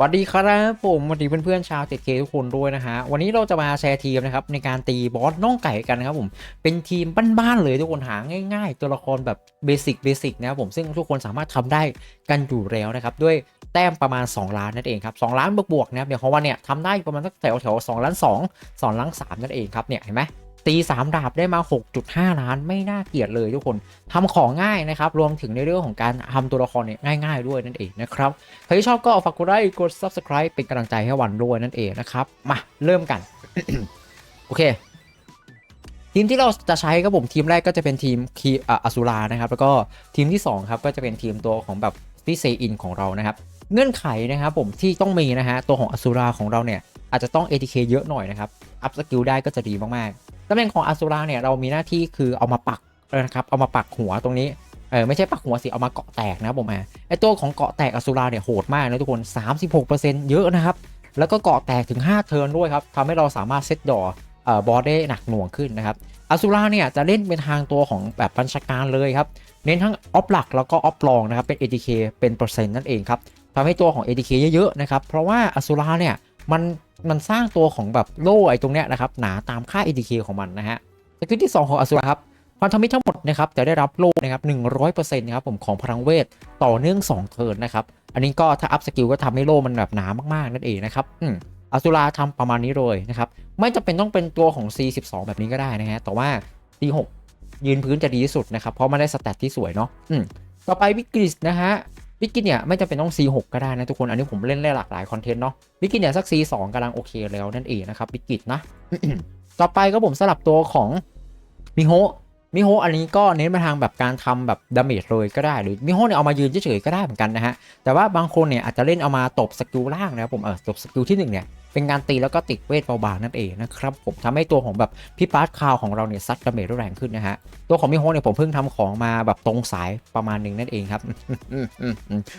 สวัสดีครับผมสวัสดีเพื่อนๆชาวเจ็ดเคทุกคนด้วยนะฮะวันนี้เราจะมาแชร์ทีมนะครับในการตีบอสน้องไก่กันนะครับผมเป็นทีมบ้านๆเลยทุกคนหาง่ายๆ ตัวละครแบบเบสิกเบสิกนะครับผมซึ่งทุกคนสามารถทำได้กันอยู่แล้วนะครับด้วยแต้มประมาณ 2 ล้านนั่นเองครับ2ล้านบวกๆนะครับเดี๋ยวของวันเนี่ยทำได้ประมาณสักแถวแถวๆ2ล้าน2 2ล้าน3นั่นเองครับเนี่ยเห็นไหม ตี3ดาบได้มา 6.5 ล้านไม่น่าเกลียดเลยทุกคนทำของง่ายนะครับ รวมถึงในเรื่องของการทำตัวละครเนี่ยง่าย ๆ ด้วยนั่นเองนะครับใครที่ชอบก็ฝากกดไลค์กด subscribe เป็นกำลังใจให้วันด้วยนั่นเองนะครับ มาเริ่มกัน โอเค ทีมที่เราจะใช้ครับผมทีมแรกก็จะเป็นทีมคีอะอสุรานะครับ แล้วก็ทีมที่2ครับก็จะเป็นทีมตัวของแบบที่เซอินของเรานะครับเงื่อนไขนะครับผมที่ต้องมีนะฮะตัวของอสุราของเราเนี่ยอาจจะต้อง ATK เยอะหน่อยนะครับ อัพสกิลได้ก็จะดีมาก ๆ ตำแหน่งของอสุราเนี่ยเรามีหน้าที่คือเอามาปักนะครับเอามาปักหัวตรงนี้เออไม่ใช่ปักหัวสิเอามาเกาะแตกนะผมอะไอตัวของเกาะแตกอสุราเนี่ยโหดมากนะทุกคน 36%เยอะนะครับ แล้วก็เกาะแตกถึง 5 เทิร์นด้วยครับทำให้เราสามารถเซตดอเอ่อบอสได้หนักหน่วงขึ้นนะครับอสุราเนี่ยจะเล่นเป็นทางตัวของแบบบัญชาการเลยครับ เน้นทั้งออฟหลักแล้วก็ออฟรองนะครับเป็น ATK เป็นเปอร์เซ็นต์นั่นเองครับทำให้ตัวของ ATK เยอะๆนะครับเพราะว่าอสุราเนี่ยมัน มันสร้างตัวของแบบโล่ไอ้ตรงเนี้ยนะครับหนาตามค่า ATK ของมันนะฮะสกิลที่ 2 ของอสุราครับพันธมิตรทั้งหมดนะครับจะได้รับโล่นะครับ100%นะครับผมของพลังเวทต่อเนื่อง2เทิร์นนะครับอันนี้ก็ถ้าอัพสกิลก็ทำให้โล่มันแบบหนามากๆนั่นเองนะครับอืมอสุราทำประมาณนี้เลยนะครับไม่จำเป็นต้องเป็นตัวของ C12 แบบนี้ก็ได้นะฮะแต่ว่า C6 ยืนพื้นจะดีที่สุดนะครับเพราะมันได้สแตทที่สวยเนาะอืมต่อไปวิกฤตนะฮะ วิกฤตเนี่ยไม่จำเป็นต้อง C6 ก็ได้นะทุกคน อันนี้ผมเล่นได้หลากหลายคอนเทนต์เนาะวิกฤตเนี่ยสัก C2 กำลังโอเคแล้วนั่นเองนะครับวิกิตนะต่อไปก็ผมสลับตัวของมิโฮมิโฮอันนี้ก็เน้นไปทางแบบการทำแบบดาเมจเลยก็ได้หรือมิโฮเนี่ยเอามายืนเฉยๆก็ได้เหมือนกันนะฮะแต่ว่าบางคนเนี่ยอาจจะเล่นเอามาตบสกิลล่างนะครับผมเออตบสกิลที่หนึ่งเนี่ย เป็นการตีแล้วก็ติดเวทเบาๆนั่นเองนะครับผมทำให้ตัวของแบบพี่ปาร์ตคาวของเราเนี่ยซัดดาเมจแรงขึ้นนะฮะตัวของมิโฮเนี่ยผมเพิ่งทำของมาแบบตรงสายประมาณหนึ่งนั่นเองครับ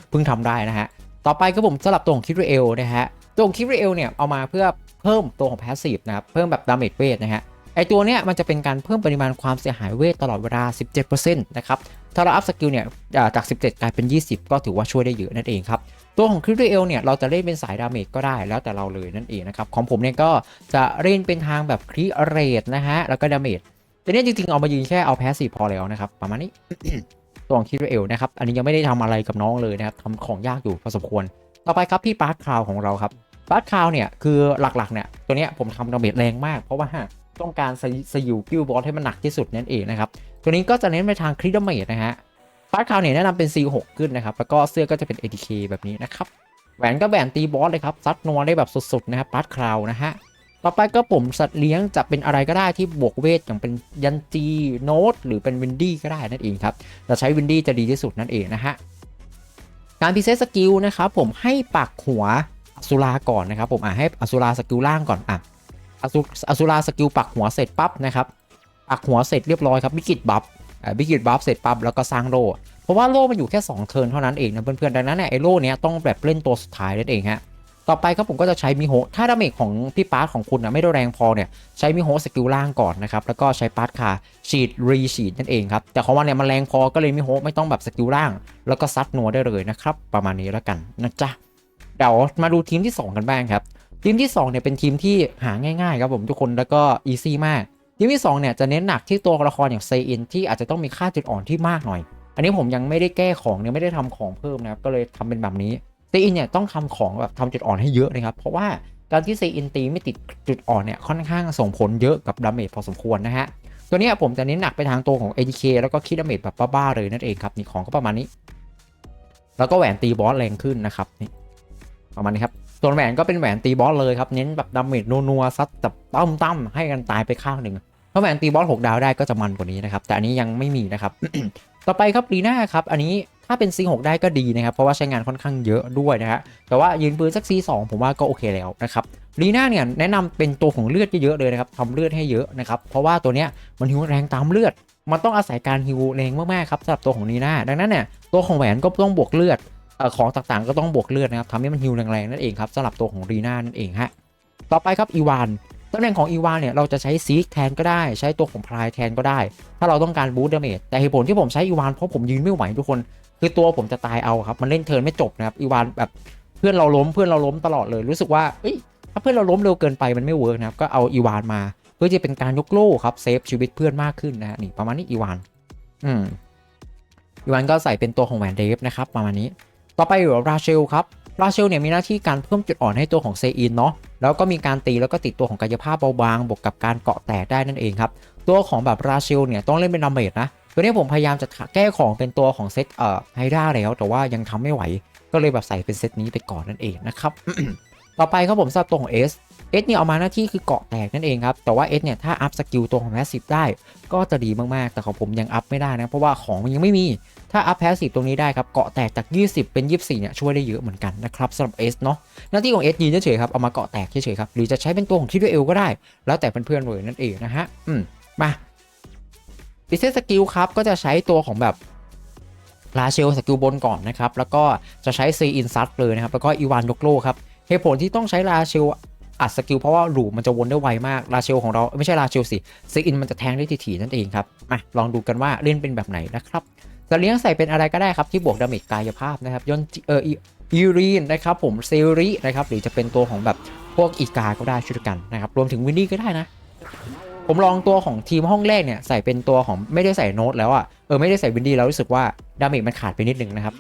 เพิ่งทำได้นะฮะต่อไปก็ผมสลับตัวของคิริเอลนะฮะตัวของคิริเอลเนี่ยเอามาเพื่อเพิ่มตัวของแพสซีฟนะครับเพิ่มแบบดาเมจเวทนะฮะ ไอตัวเนี้ยมันจะเป็นการเพิ่มปริมาณความเสียหายเวทตลอดเวลา 17%นะครับ ถ้าเราอัพสกิลเนี่ยจาก 17 กลายเป็น 20 ก็ถือว่าช่วยได้เยอะนั่นเองครับ ตัวของคริสเอลเนี่ยเราจะเล่นเป็นสายดาเมจก็ได้แล้วแต่เราเลยนั่นเองนะครับ ของผมเนี่ยก็จะเล่นเป็นทางแบบคริเรตนะฮะ แล้วก็ดาเมจ แต่เนี่ยจริงๆ เอามายืนแค่เอาแพสซีฟพอแล้วนะครับ ประมาณนี้ ตัวของคริสเอลนะครับ อันนี้ยังไม่ได้ทำอะไรกับน้องเลยนะครับทำของยากอยู่พอสมควร ต่อไปครับพี่ปาร์คคาวของเราครับปาร์คคาวเนี่ยคือหลักๆเนี่ยตัวเนี้ยผมทำดาเมจแรงมากเพราะว่า ต้องการสยสยิวกิลบอสให้มันหนักที่สุดนั่นเองนะครับ ตัวนี้ก็จะเน้นไปทางคริดเมจนะฮะพาร์ทคาวเนี่ยแนะนำเป็น C6 ขึ้นนะครับ แล้วก็เสื้อก็จะเป็น ATK แบบนี้นะครับ แหวนก็แหวนตีบอสเลยครับ ซัดนัวได้แบบสุดๆนะครับพาร์ทคาวนะฮะ ต่อไปก็ผมสัตว์เลี้ยงจะเป็นอะไรก็ได้ที่บวกเวทอย่างเป็นยันจีโนตหรือเป็นวินดี้ก็ได้นั่นเองครับจะใช้วินดี้จะดีที่สุดนั่นเองนะฮะ การพิเศษสกิลนะครับผมให้ปักหัวอสุราก่อนนะครับผมอะให้อสุราสกิลล่างก่อนอะ อสุอสุราสกิลปักหัวเสร็จปั๊บนะครับปักหัวเสร็จเรียบร้อยครับบิกิตบัฟบิกิตบัฟเสร็จปั๊บแล้วก็สร้างโล่เพราะว่าโล่มันอยู่แค่2เทิร์นเท่านั้นเองนะเพื่อนๆดังนั้นเนี่ยไอโล่เนี้ยต้องแบบเล่นตัวสุดท้ายนั่นเองฮะต่อไปครับผมก็จะใช้มิโฮถ้าดาเมจของพี่ปาร์ตของคุณนะไม่ได้แรงพอเนี่ยใช้มิโฮสกิลล่างก่อนนะครับแล้วก็ใช้ปาร์ตคาฉีดรีฉีดนั่นเองครับแต่ของมันเนี่ยมันแรงพอก็เลยมิโฮไม่ต้องแบบสกิลล่าง แล้วก็ซัดนัวได้เลยนะครับประมาณนี้แล้วกันนะจ๊ะเดี๋ยวมาดูทีมที่ 2 กันบ้างครับ ทีมที่2เนี่ยเป็นทีมที่หาง่ายๆครับผมทุกคนแล้วก็อีซี่มากทีมที่2เนี่ยจะเน้นหนักที่ตัวละครอย่างเซอินที่อาจจะต้องมีค่าจุดอ่อนที่มากหน่อย อันนี้ผมยังไม่ได้แก้ของยังไม่ได้ทำของเพิ่มนะครับก็เลยทำเป็นแบบนี้เซอินเนี่ยต้องทำของแบบทำจุดอ่อนให้เยอะนะครับเพราะว่าการที่เซอินตีไม่ติดจุดอ่อนเนี่ยค่อนข้างส่งผลเยอะกับดาเมจพอสมควรนะฮะตัวนี้ผมจะเน้นหนักไปทางตัวของ ADK แล้วก็คิดดาเมจแบบบ้าๆเลยนั่นเองครับนี่ของก็ประมาณนี้ แล้วก็แหวนตีบอสแรงขึ้นนะครับนี่ประมาณนี้ครับ ส่วนแหวนก็เป็นแหวนตีบอสเลยครับเน้นแบบดาเมจนัวๆซัดแบบตั้มตั้มๆให้กันตายไปข้างหนึ่งถ้าแหวนตีบอส6ดาวได้ก็จะมันกว่านี้นะครับแต่อันนี้ยังไม่มีนะครับ ต่อไปครับลีน่าครับอันนี้ถ้าเป็น C6 ได้ก็ดีนะครับ เพราะว่าใช้งานค่อนข้างเยอะด้วยนะฮะแต่ว่ายืนปืนสัก C2 ผมว่าก็โอเคแล้วนะครับลีน่าเนี่ยแนะนำเป็นตัวของเลือดเยอะๆเลยนะครับทำเลือดให้เยอะนะครับเพราะว่าตัวเนี้ยมันหิวแรงตามเลือด มันต้องอาศัยการฮิวแรงมากๆครับสำหรับตัวของลีน่าดังนั้นเนี่ยตัวของแหวนก็ต้องบวกเลือด ของต่างๆก็ต้องบวกเลือดนะครับทำให้มันฮิวแรงๆนั่นเองครับสำหรับตัวของรีน่านั่นเองฮะต่อไปครับอีวานตำแหน่งของอีวานเนี่ยเราจะใช้ซีกแทนก็ได้ ใช้ตัวของพลายแทนก็ได้ ถ้าเราต้องการบูสต์ดาเมจแต่เหตุผลที่ผมใช้อีวานเพราะผมยืนไม่ไหวทุกคน คือตัวผมจะตายเอาครับ มันเล่นเทิร์นไม่จบนะครับอีวานแบบเพื่อนเราล้มเพื่อนเราล้มตลอดเลยรู้สึกว่าถ้าเพื่อนเราล้มเร็วเกินไปมันไม่เวิร์กนะครับก็เอาอีวานมาเพื่อจะเป็นการยกโล่ครับเซฟชีวิตเพื่อนมากขึ้นนะฮะนี่ประมาณนี้อีวานอืมอีวานก็ใส่เป็นตัวของแหวนเดฟนะครับประมาณนี้ ต่อไปอยู่ราเชลครับราเชลเนี่ยมีหน้าที่การเพิ่มจุดอ่อนให้ตัวของเซอินเนาะแล้วก็มีการตีแล้วก็ติดตัวของกายภาพเบาบางบวกกับการเกาะแตกได้นั่นเองครับ ตัวของแบบราเชลเนี่ยต้องเล่นเป็นดาเมจนะตัวนี้ผมพยายามจะแก้ของเป็นตัวของเซตเอ่อไฮด้าแล้ว แต่ว่ายังทำไม่ไหว ก็เลยแบบใส่เป็นเซตนี้ไปก่อนนั่นเองนะครับต่อไปครับผมสำหรับตัวของเอส เอสนี่ยเอามาหน้าที่คือเกาะแตกนั่นเองครับ แต่ว่า S เนี่ยถ้าอัพสกิลตัวของแพสซีฟได้ก็จะดีมากๆ แต่ของผมยังอัพไม่ได้นะ เพราะว่าของมันยังไม่มี ถ้าอัพแพสซีฟตรงนี้ได้ครับ เกาะแตกจาก 20 เป็น 24 เนี่ยช่วยได้เยอะเหมือนกันนะครับสำหรับ S เนาะ หน้าที่ของ S ยืนเฉยๆครับ เอามาเกาะแตกเฉยๆครับ หรือจะใช้เป็นตัวของคิดด้วยเอลก็ได้ แล้วแต่เพื่อนๆเลยนั่นเองนะฮะ อืม มาดิเซสกิลครับ ก็จะใช้ตัวของแบบลาเชลสกิลบนก่อนนะครับ แล้วก็จะใช้ซีอินซัดเลยนะครับ แล้วก็อีวานยกโลครับเหตุผลที่ต้องใช้ลาเชล อัดสกิลเพราะว่าหลูมันจะวนได้ไวมากลาเชลของเราไม่ใช่ลาเชลสิซีอินมันจะแทงได้ถี่ๆนั่นเองครับมาลองดูกันว่าเล่นเป็นแบบไหนนะครับจะเลี้ยงใส่เป็นอะไรก็ได้ครับที่บวกดาเมจกายภาพนะครับยนเอออีรีนนะครับผมเซรีนะครับหรือจะเป็นตัวของแบบพวกอีกาก็ได้ช่วยกันนะครับรวมถึงวินดี้ก็ได้นะ ผมลองตัวของทีมห้องแรกเนี่ยใส่เป็นตัวของไม่ได้ใส่โน้ตแล้วอะ่ะเออไม่ได้ใส่วินดี้แล้วรู้สึกว่าดาเมจมันขาดไปนิดนึงนะครับ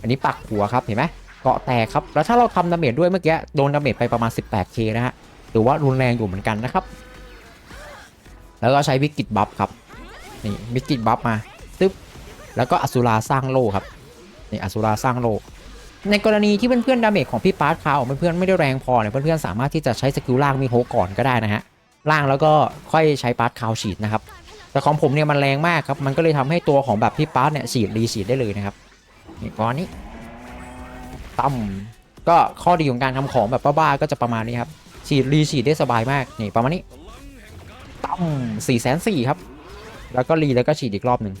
อันนี้ปักหัวครับเห็นไหม เกาะแตกครับ แล้วถ้าเราทำดาเมจด้วยเมื่อกี้โดนดาเมจไปประมาณ 18k นะฮะหรือว่ารุนแรงอยู่เหมือนกันนะครับ แล้วก็ใช้วิกิตบัฟครับนี่วิกิตบัฟมาตึ๊บแล้วก็อสุราสร้างโลครับนี่อสุราสร้างโลในกรณีที่เพื่อนๆดาเมจของพี่ปาร์ตคาวของเพื่อนๆไม่ได้แรงพอเนี่ยเพื่อนๆสามารถที่จะใช้สกิลล่างมีโฮก่อนก็ได้นะฮะล่างแล้วก็ค่อยใช้ปาร์ตคาวฉีดนะครับแต่ของผมเนี่ยมันแรงมากครับมันก็เลยทำให้ตัวของแบบพี่ปาร์ตเนี่ยฉีดรีฉีดได้เลยนะครับนี่ก้อนนี้ ตั้มก็ข้อดีของการทำของแบบบ้าๆก็จะประมาณนี้ครับฉีดรีฉีดได้สบายมากนี่ประมาณนี้ตั้มสี่แสนสี่ครับ แล้วก็รีแล้วก็ฉีดอีกรอบหนึ่ง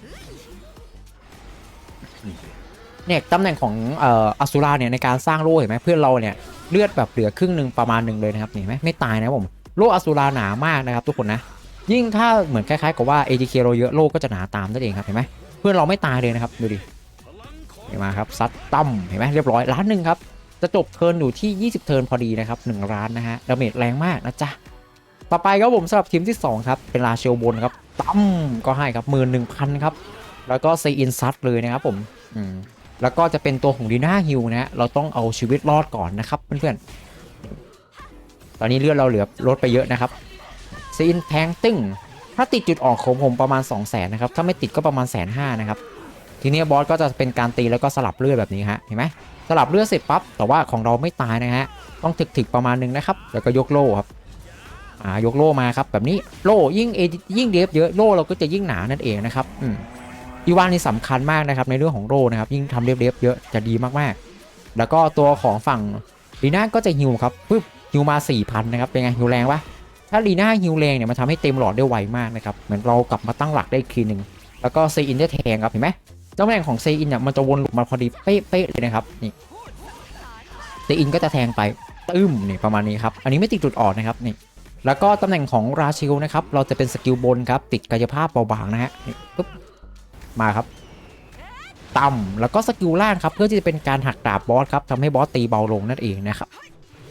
เนี่ยตำแหน่งของเอ่ออสุราเนี่ยในการสร้างโล่เห็นไหมเพื่อนเราเนี่ยเลือดแบบเหลือครึ่งหนึ่งประมาณหนึ่งเลยนะครับเห็นไหมไม่ตายนะผมโล่อสุราหนามากนะครับ ทุกคนนะ ยิ่งถ้าเหมือนคล้ายๆกับว่า ATK เราเยอะโล่ก็จะหนาตามนั่นเองครับเห็นไหมเพื่อนเราไม่ตายเลยนะครับดูดิ เห็นไหมครับซัดตั้มเห็นไหมเรียบร้อยล้านหนึ่งครับ จะจบเทิร์นอยู่ที่ 20 เทิร์นพอดีนะครับ1ล้านนะฮะดาเมจแรงมากนะจ๊ะต่อไปครับผมสำหรับทีมที่ 2 ครับ เป็นลาเชลบนครับตั้มก็ให้ครับหมื่นหนึ่งพันครับ แล้วก็ซีอินซัดเลยนะครับผมอืมแล้วก็จะเป็นตัวของดีน่าฮิลนะฮะเราต้องเอาชีวิตรอดก่อนนะครับเพื่อนๆตอนนี้เลือดเราเหลือลดไปเยอะนะครับซีนแทงตึ้งถ้าติดจุดออกของผมประมาณ 2 0 0แสนนะครับ ถ้าไม่ติดก็ประมาณแสนห้านะครับ ทีนี้บอสก็จะเป็นการตีแล้วก็สลับเลือดแบบนี้ฮะเห็นไหมสลับเลือดเสร็จปั๊บแต่ว่าของเราไม่ตายนะฮะต้องถึกๆประมาณนึงนะครับ แล้วก็ยกโล่ครับอ่ายกโล่มาครับแบบนี้โล่ยิ่งเอยิ่งเดฟเยอะโล่เราก็จะยิ่งหนานั่นเองนะครับอืมอีวานนี่สำคัญมากนะครับในเรื่องของโล่นะครับยิ่งทำเดฟๆเยอะจะดีมากๆ แล้วก็ตัวของฝั่งลีน่าก็จะฮิวครับปึ๊บฮิวมา4,000นะครับเป็นไงฮิวแรงปะถ้าลีน่าฮิวแรงเนี่ยมันทำให้เต็มหลอดได้ไวมากนะครับเหมือนเรากลับมาตั้งหลักได้อีกทีหนึ่งแล้วก็เซอินได้แทงครับเห็นไหม ตำแหน่งของเซอินเนี่ยมันจะวนหลุมมาพอดีเป๊ะๆเลยนะครับนี่เซอินก็จะแทงไปตึ้มนี่ประมาณนี้ครับอันนี้ไม่ติดจุดอ่อนนะครับนี่แล้วก็ตำแหน่งของราชิลนะครับเราจะเป็นสกิลบนครับติดกายภาพเบาบางนะฮะนี่ปุ๊บมาครับต่ำแล้วก็สกิลล่างครับเพื่อที่จะเป็นการหักดาบบอสครับทำให้บอสตีเบาลงนั่นเองนะครับ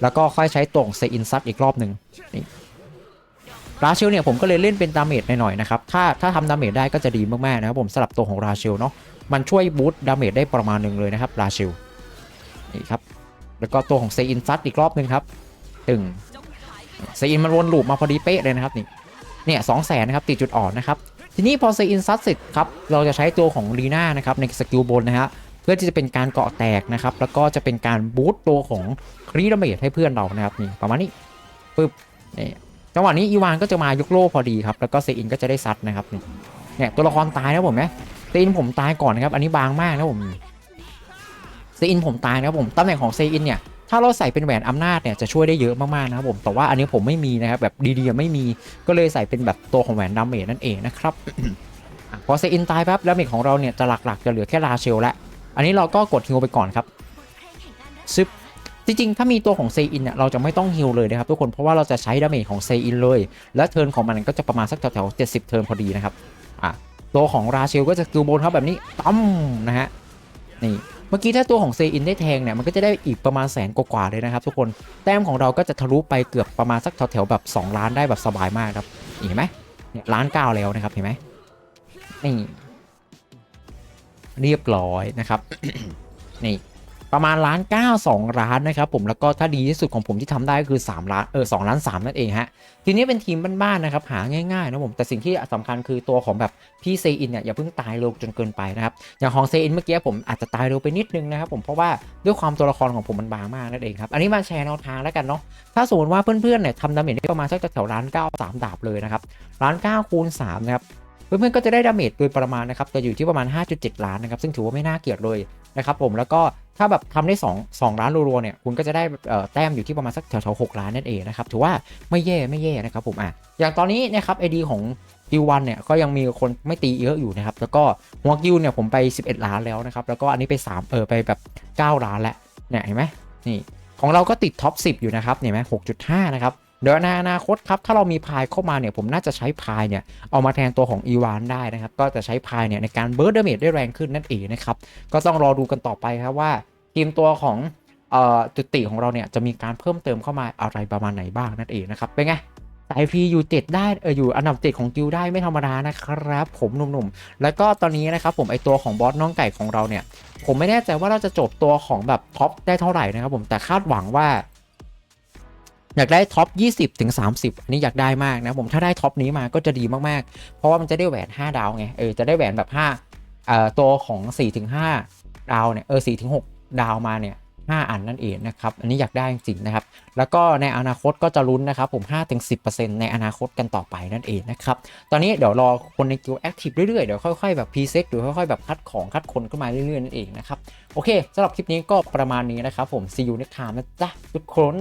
แล้วก็ค่อยใช้ตรงเซอินซัดอีกรอบหนึ่งนี่ ราเชลเนี่ยผมก็เลยเล่นเป็นดาเมจหน่อยๆนะครับถ้าถ้าทำดาเมจได้ก็จะดีมากๆนะครับผมสลับตัวของราเชลเนาะมันช่วยบูตดาเมจได้ประมาณหนึ่งเลยนะครับราเชลนี่ครับแล้วก็ตัวของเซอินซัดอีกรอบหนึ่งครับตึงเซอินมันวนลูปมาพอดีเป๊ะเลยนะครับนี่เนี่ยสองแสนนะครับติดจุดอ่อนนะครับทีนี้พอเซอินซัดเสร็จครับเราจะใช้ตัวของลีน่านะครับในสกิลบนนะฮะเพื่อที่จะเป็นการเกาะแตกนะครับแล้วก็จะเป็นการบูตตัวของครีดาเมจให้เพื่อนเรานะครับนี่ประมาณนี้ปึ๊บนี่ จังหวะนี้อีวานก็จะมายกโล่พอดีครับแล้วก็เซอินก็จะได้ซัดนะครับนี่เนี่ยตัวละครตายนะผมนะเซอินผมตายก่อนนะครับอันนี้บางมากนะผมเซอินผมตายนะครับผมตำแหน่งของเซอินเนี่ยถ้าเราใส่เป็นแหวนอำนาจเนี่ยจะช่วยได้เยอะมากๆนะครับผมแต่ว่าอันนี้ผมไม่มีนะครับแบบดีๆไม่มีก็เลยใส่เป็นแบบตัวของแหวนดาเมจนั่นเองนะครับพอเซอินตายปั๊บดาเมจของเราเนี่ยจะหลักๆจะเหลือแค่ราเชลละอันนี้เราก็กดฮิวไปก่อนครับซึบ จริงๆ ถ้ามีตัวของเซอินเนี่ยเราจะไม่ต้องฮิลเลยนะครับทุกคนเพราะว่าเราจะใช้ดาเมจของเซอินเลย และเทิร์นของมันก็จะประมาณสักแถวๆ70เทิร์นพอดีนะครับอะตัวของราเชลก็จะกิลโบนครับแบบนี้ตั้มนะฮะนี่เมื่อกี้ถ้าตัวของเซอินได้แทงเนี่ยมันก็จะได้อีกประมาณแสนกว่าๆเลยนะครับทุกคนแต้มของเราก็จะทะลุไปเกือบประมาณสักแถวๆแบบ 2 ล้านได้แบบสบายมากครับเห็นไหมเนี่ยล้านเก้าแล้วนะครับเห็นไหมนี่เรียบร้อยนะครับนี่ ประมาณล้านเก้าสองล้านนะครับผมแล้วก็ถ้าดีที่สุดของผมที่ทำได้ก็คือ3ล้านเออสล้านสามนั่นเองฮะทีนี้เป็นทีมบ้านๆนะครับหาง่ายๆนะผมแต่สิ่งที่สำคัญคือตัวของแบบพี่เซอินเนี่ยอย่าเพิ่งตายเร็วจนเกินไปนะครับอย่างของเซอินเมื่อกี้ผมอาจจะตายเร็วไปนิดนึงนะครับผมเพราะว่าด้วยความตัวละครของผมมันบางมากนั่นเองครับอันนี้มาแชร์แนวทางแล้วกันเนาะถ้าสมมติว่าเพื่อนๆเนี่ยทำดาเมจได้ประมาณสักแถวล้านเก้าสามดาบเลยนะครับล้านเก้าคูณสามนะครับ เพื่อนๆก็จะได้ดาเมจโดยประมาณนะครับจะอยู่ที่ประมาณ 5.7 ล้านนะครับซึ่งถือว่าไม่น่าเกลียดเลยนะครับผมแล้วก็ถ้าแบบทำได้ 2 2 ล้านรัวๆเนี่ยคุณก็จะได้แต้มอยู่ที่ประมาณสักแถวๆ6ล้านนั่นเองนะครับถือว่าไม่แย่ไม่แย่นะครับผมอะอย่างตอนนี้นะครับไอดีของกิววันเนี่ยก็ยังมีคนไม่ตีเยอะอยู่นะครับแล้วก็หัวกิวเนี่ยผมไป 11 ล้านแล้วนะครับแล้วก็อันนี้ไป3เออไปแบบ 9 ล้านแล้วเนี่ยเห็นไหมนี่ของเราก็ติดท็อป10 อยู่นะครับเห็นไหม6.5 นะครับ เดี๋ยวในอนาคตครับถ้าเรามีพายเข้ามาเนี่ยผมน่าจะใช้พายเนี่ยเอามาแทนตัวของอีวานได้นะครับก็จะใช้พายเนี่ยในการเบิร์ดเดเมจได้แรงขึ้นนั่นเองนะครับก็ต้องรอดูกันต่อไปครับว่าทีมตัวของออจุติของเราเนี่ยจะมีการเพิ่มเติมเข้ามาอะไรประมาณไหนบ้างนั่นเองนะครับเป็นไงสายฟรีอยู่เจ็ดได้เอออยู่อันดับเจ็ดของกิลได้ไม่ธรรมดานะครับ ผมหนุ่มๆ แล้วก็ตอนนี้นะครับผมไอตัวของบอสน้องไก่ของเราเนี่ย ผมไม่แน่ใจว่าเราจะจบตัวของแบบท็อปได้เท่าไหร่นะครับผมแต่คาดหวังว่า อยากได้ท็อป 20ถึง30 อันนี้อยากได้มากนะผมถ้าได้ท็อปนี้มาก็จะดีมากๆ เพราะว่ามันจะได้แหวน 5 ดาวไงเออจะได้แหวนแบบ5เอ่อตัวของ4ถึง5ดาวเนี่ยเออ4ถึง6ดาวมาเนี่ย5 อันนั่นเองนะครับ อันนี้อยากได้จริงๆนะครับ แล้วก็ในอนาคตก็จะลุ้นนะครับ ผม5ถึง10%ในอนาคตกันต่อไปนั่นเองนะครับ ตอนนี้เดี๋ยวรอคนในกิลแอคทีฟเรื่อยๆ เดี๋ยวค่อยๆ แบบพรีเซ็ตหรือค่อยๆ แบบคัดของคัดคนขึ้นมาเรื่อยๆ นั่นเองนะครับ โอเคสำหรับคลิปนี้ก็ประมาณนี้นะครับผม see you next time นะจ๊ะทุกคน